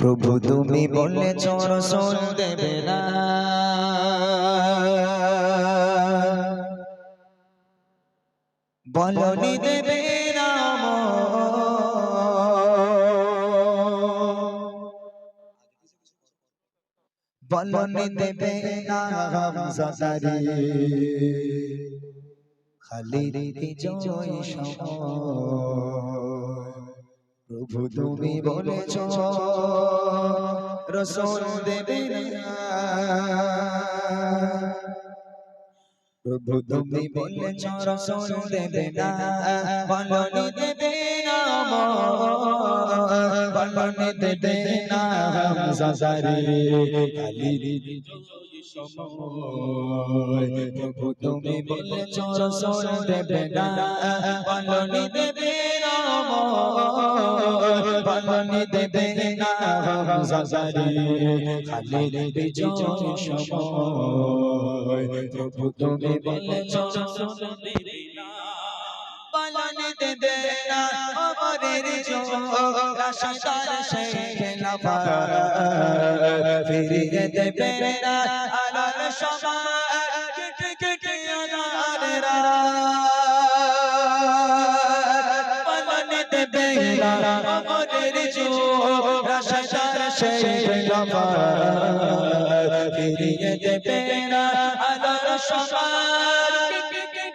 প্রভু তুমি বলেছ রসুল দেবে না বলনি দেবে বলনি দেবে না হামজাদারি খালি বিজয় সময় প্রভু তুমি বলেছ রসুল দেবে প্রভু তুমি বলেছ রসুল দেবে না। বলনি দেবে না বলনি দেবে না হামজাদারি খালি প্রভু তুমি বলেছ রসুল দেবে না। বলনি দেবে না বলনি দেবে না হামজাদারি। খালি বিজয় সময় প্রভু তুমি বলেছ রসুল দেবে না না আমাদের রাশাদার শেখ লাফা ফিরিয়ে দেবে না আলার সময় বলনি দেবে না রাশাদার শেখ লাফা। ফিরিয়ে দেবে না আনার পৃথিবী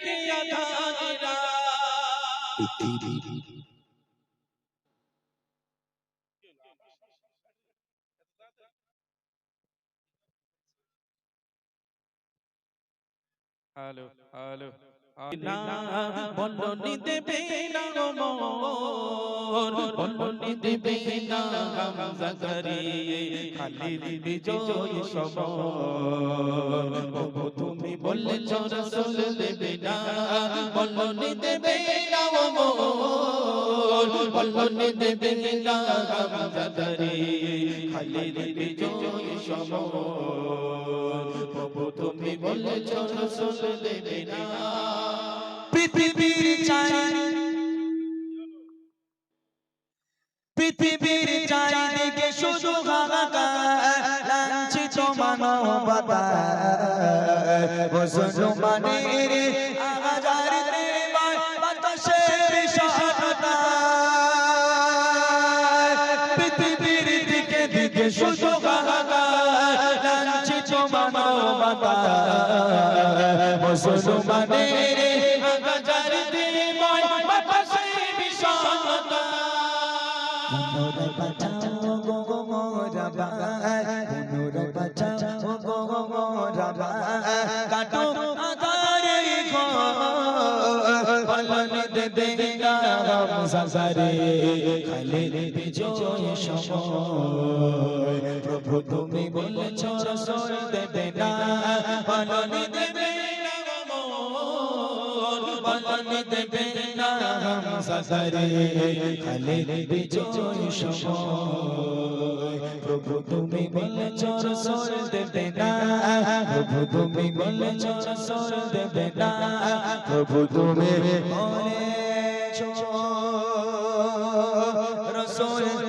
হ্যালো হ্যালো বলনি দেবে দেবে না হামজা করি খালি বিজয় সবর। প্রভু তুমি বলেছ রসুল দেবে না, বলনি দেবে না বলনি দেবে না হামজা করি খালি বিজয় সবর। প্রভু তুমি বলেছ রসুল দেবে না। পৃথিবীর চাই মানবতা মুসলমানের দেবায় বাতাসে বিষাদতা পৃথিবীর দিকে দিকে শুধু লাঞ্ছিত মানবতা মুসলমানের মোরা বাই পুনরায় বাঁচাও গো বাই কাটো আধারে সাসারে খালি বিজয় সময় প্রভু তুমি বলেছ রসুল দেবে না না মোর বলনি দেবে সাসারে খালি বিজয় সময় প্রভু তুমি বলে চর সর দেবে না। প্রভু তুমি বলে চর সর দেবে না। প্রভু তুমি বলেছ রসুল